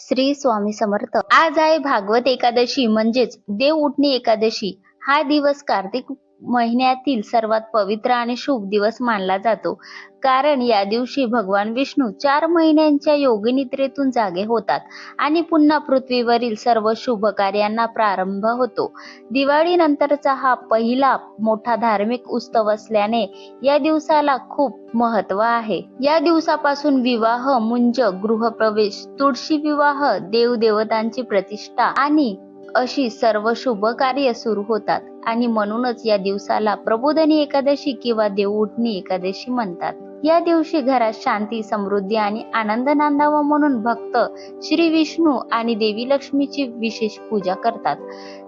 श्री स्वामी समर्थ. आज आहे भागवत एकादशी म्हणजेच देव उठणी एकादशी. हा दिवस कार्तिक महिन्यातील सर्वात पवित्र आणि शुभ दिवस मानला जातो. कारण या दिवशी भगवान विष्णू चार महिन्यांच्या योगनिद्रेतून जागे होतात आणि पुन्हा पृथ्वीवरील सर्व शुभ कार्यांना प्रारंभ होतो. दिवाळी नंतरचा हा पहिला मोठा धार्मिक उत्सव असल्याने या दिवसाला खूप महत्त्व आहे. या दिवसापासून विवाह मुंज गृहप्रवेश तुळशी विवाह देवदेवतांची प्रतिष्ठा आणि अशी सर्व शुभ कार्य सुरू होतात आणि म्हणूनच या दिवसाला प्रबोधनी एकादशी किंवा देव उठणी एकादशी म्हणतात. या दिवशी घरात शांती समृद्धी आणि आनंद नांदावा म्हणून भक्त श्री विष्णू आणि देवी लक्ष्मीची विशेष पूजा करतात.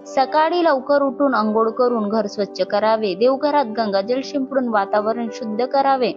सकाळी लवकर उठून अंघोळ करून घर स्वच्छ करावे देवघरात गंगाजल शिंपडून वातावरण शुद्ध करावे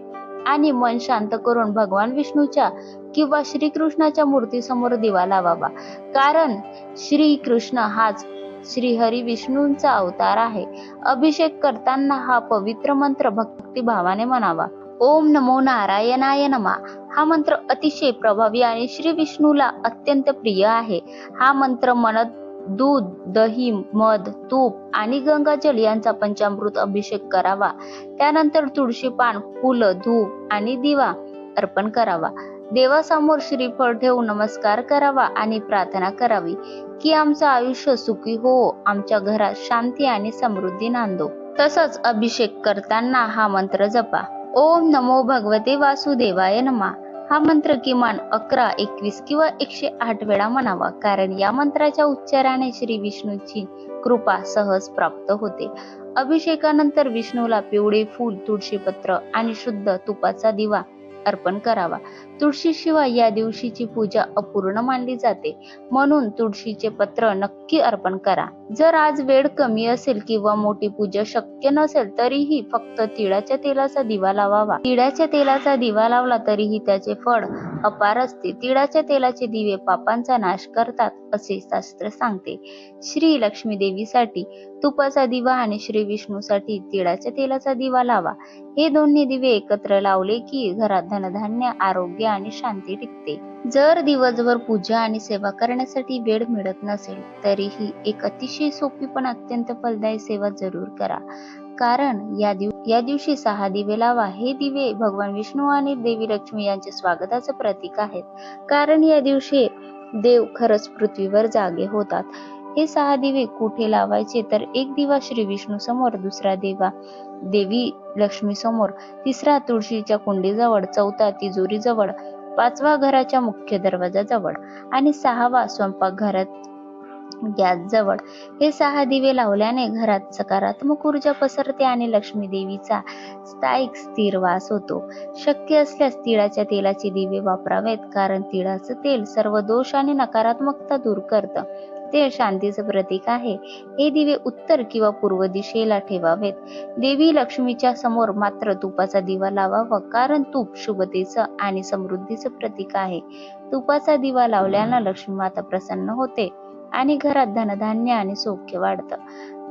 आणि मन शांत करून भगवान विष्णूच्या किंवा श्रीकृष्णाच्या मूर्तीसमोर दिवा लावावा. कारण श्री कृष्ण हाच श्रीहरी विष्णूंचा अवतार आहे. अभिषेक करताना हा पवित्र मंत्र भक्तिभावाने म्हणावा. ओम नमो नारायणाय नमा. हा मंत्र अतिशय प्रभावी आणि श्री विष्णूला अत्यंत प्रिय आहे. हा मंत्र मनात दूध दही मध तूप आणि गंगाजल यांचा पंचामृत अभिषेक करावा. त्यानंतर तुळशी पान फुलं धूप आणि दिवा अर्पण करावा. देवासमोर श्रीफळ ठेवून नमस्कार करावा आणि प्रार्थना करावी की आमचं आयुष्य सुखी हो आमच्या घरात शांती आणि समृद्धी नांदो. तसंच अभिषेक करताना हा मंत्र जपा. ओम नमो भगवते वासुदेवाय नमा. हा मंत्र किमान अकरा एकवीस किंवा एकशे आठ वेळा म्हणावा. कारण या मंत्राच्या उच्चाराने श्री विष्णूची कृपा सहज प्राप्त होते. अभिषेकानंतर विष्णूला पिवळे फूल तुळशीपत्र आणि शुद्ध तुपाचा दिवा अर्पण करावा. तुळशीशिवाय या दिवशीची पूजा अपूर्ण मानली जाते. म्हणून तुळशीचे पत्र नक्की अर्पण करा. जर आज वेळ कमी असेल किंवा मोठी पूजा शक्य नसेल तरीही फक्त तिळाच्या तेलाचा दिवा लावावा. तिळाच्या तेलाचा दिवा लावला तरीही त्याचे फळ अपार असते. तिळाच्या तेलाचे दिवे पापांचा नाश करतात असे शास्त्र सांगते. श्री लक्ष्मी देवीसाठी तुपाचा दिवा आणि श्री विष्णूसाठी तिळाच्या तेलाचा दिवा लावा. हे दोन्ही दिवे एकत्र लावले की घरात धनधान्य आरोग्य आणि शांती टिकते. जर दिवसभर पूजा आणि सेवा करण्यासाठी वेळ मिळत नसेल तरीही एक अतिशय सोपी पण अत्यंत फलदायी सेवा जरूर करा. कारण या दिव या दिवशी सहा दिवे लावा. हे दिवे भगवान विष्णू आणि देवी लक्ष्मी यांचे स्वागताचे प्रतीक आहेत. कारण या दिवशी देव खरंच पृथ्वीवर जागे होतात. हे सहा दिवे कुठे लावायचे? तर एक दिवा श्री विष्णू समोर दुसरा देवा देवी लक्ष्मी समोर तिसरा तुळशीच्या कुंडीजवळ चौथा तिजोरीजवळ पाचवा घराच्या मुख्य दरवाजाजवळ आणि सहावा स्वयंपाकघरात गॅस जवळ. हे सहा दिवे लावल्याने घरात सकारात्मक ऊर्जा पसरते आणि लक्ष्मी देवीचा स्थायिक स्थिर वास होतो. शक्य असल्यास तिळाच्या तेलाचे दिवे वापरावेत कारण तिळाचं तेल सर्व दोष आणि नकारात्मकता दूर करतं. ते शांतीचं प्रतीक आहे. हे दिवे उत्तर किंवा पूर्व दिशेला ठेवावेत. देवी लक्ष्मीच्या समोर मात्र तुपाचा दिवा लावावा कारण तूप शुभतेचं आणि समृद्धीचं प्रतीक आहे. तुपाचा दिवा लावल्यानं लक्ष्मी माता प्रसन्न होते. आणि घरात धनधान्य आणि सौख्य वाढतं.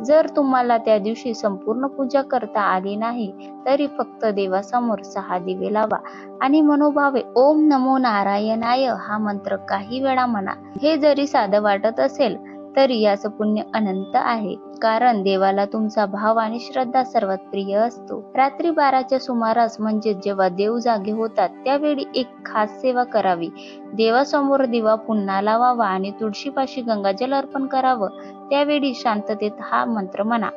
जर तुम्हाला त्या दिवशी संपूर्ण पूजा करता आली नाही तरी फक्त देवासमोर सहा दिवे लावा आणि मनोभावे ओम नमो नारायणाय हा मंत्र काही वेळा म्हणा. हे जरी साधं वाटत असेल तरी याचं पुण्य अनंत आहे. कारण देवाला तुमचा भाव आणि श्रद्धा सर्वात प्रिय असतो. रात्री बाराच्या सुमारास म्हणजे जेव्हा देव जागे होतात त्यावेळी एक खास सेवा करावी. देवासमोर दिवा पुन्हा लावावा आणि तुळशीपाशी गंगाजल अर्पण करावं. त्यावेळी शांततेत हा मंत्र म्हणा.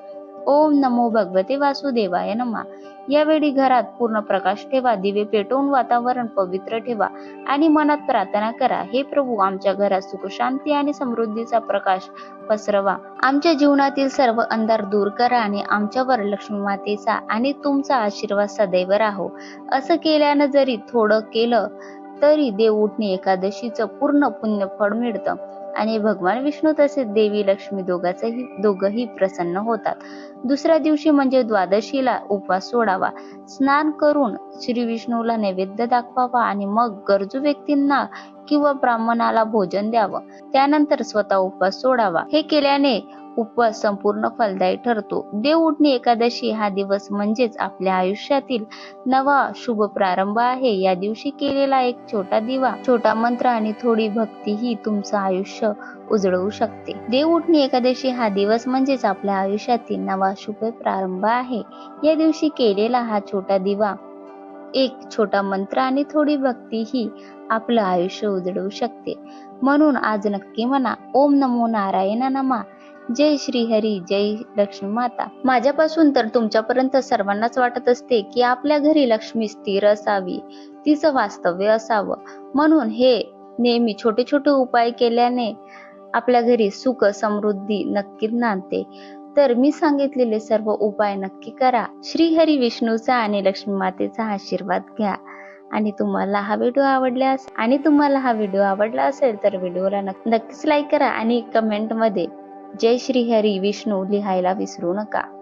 ओम नमो भगवते वासुदेवाय नमा. यावेळी घरात पूर्ण प्रकाश ठेवा दिवे पेटवून वातावरण पवित्र ठेवा आणि मनात प्रार्थना करा. हे प्रभू आमच्या घरात सुख शांती आणि समृद्धीचा प्रकाश पसरवा. आमच्या जीवनातील सर्व अंधार दूर करा आणि आमच्यावर लक्ष्मी मातेचा आणि तुमचा आशीर्वाद सदैव राहो. असं केल्यानं जरी थोडं केलं तरी देव उठणे एकादशीचं पूर्ण पुण्य फळ मिळतं. आणि भगवान विष्णू तसेच देवी लक्ष्मी दोघांचंही दोघही प्रसन्न होतात. दुसऱ्या दिवशी म्हणजे द्वादशीला उपवास सोडावा. स्नान करून श्री विष्णूला नैवेद्य दाखवावा आणि मग गरजू व्यक्तींना किंवा ब्राह्मणाला भोजन द्यावं. त्यानंतर स्वतः उपवास सोडावा. हे केल्याने उपवास संपूर्ण फलदायी ठरतो. देवउठणी एकादशी हा दिवस म्हणजेच आपल्या आयुष्यातील नवा शुभ प्रारंभ आहे. या दिवशी केलेला एक छोटा दिवा छोटा मंत्र आणि थोडी भक्ती ही तुमचं आयुष्य उजळवू शकते. देव उठणी एकादशी हा दिवस म्हणजेच आपल्या आयुष्यातील नवा शुभ प्रारंभ आहे. या दिवशी केलेला हा छोटा दिवा एक छोटा मंत्र आणि थोडी भक्ती ही आपलं आयुष्य उजळवू शकते. म्हणून आज नक्की म्हणा ओम नमो नारायण नमा. जय श्री हरी जय लक्ष्मी माता. माझ्यापासून तर तुमच्यापर्यंत सर्वांनाच वाटत असते की आपल्या घरी लक्ष्मी स्थिर असावी तिचं वास्तव्य असावं. म्हणून हे नेहमी छोटे छोटे उपाय केल्याने आपल्या घरी सुख समृद्धी नक्कीच नांदते. तर मी सांगितलेले सर्व उपाय नक्की करा. श्री हरी विष्णूचा आणि लक्ष्मी मातेचा आशीर्वाद घ्या. आणि तुम्हाला हा व्हिडिओ आवडल्यास आणि तुम्हाला हा व्हिडिओ आवडला असेल तर व्हिडिओला नक्कीच लाईक करा आणि कमेंटमध्ये जय श्री हरी विष्णू लिहायला विसरू नका.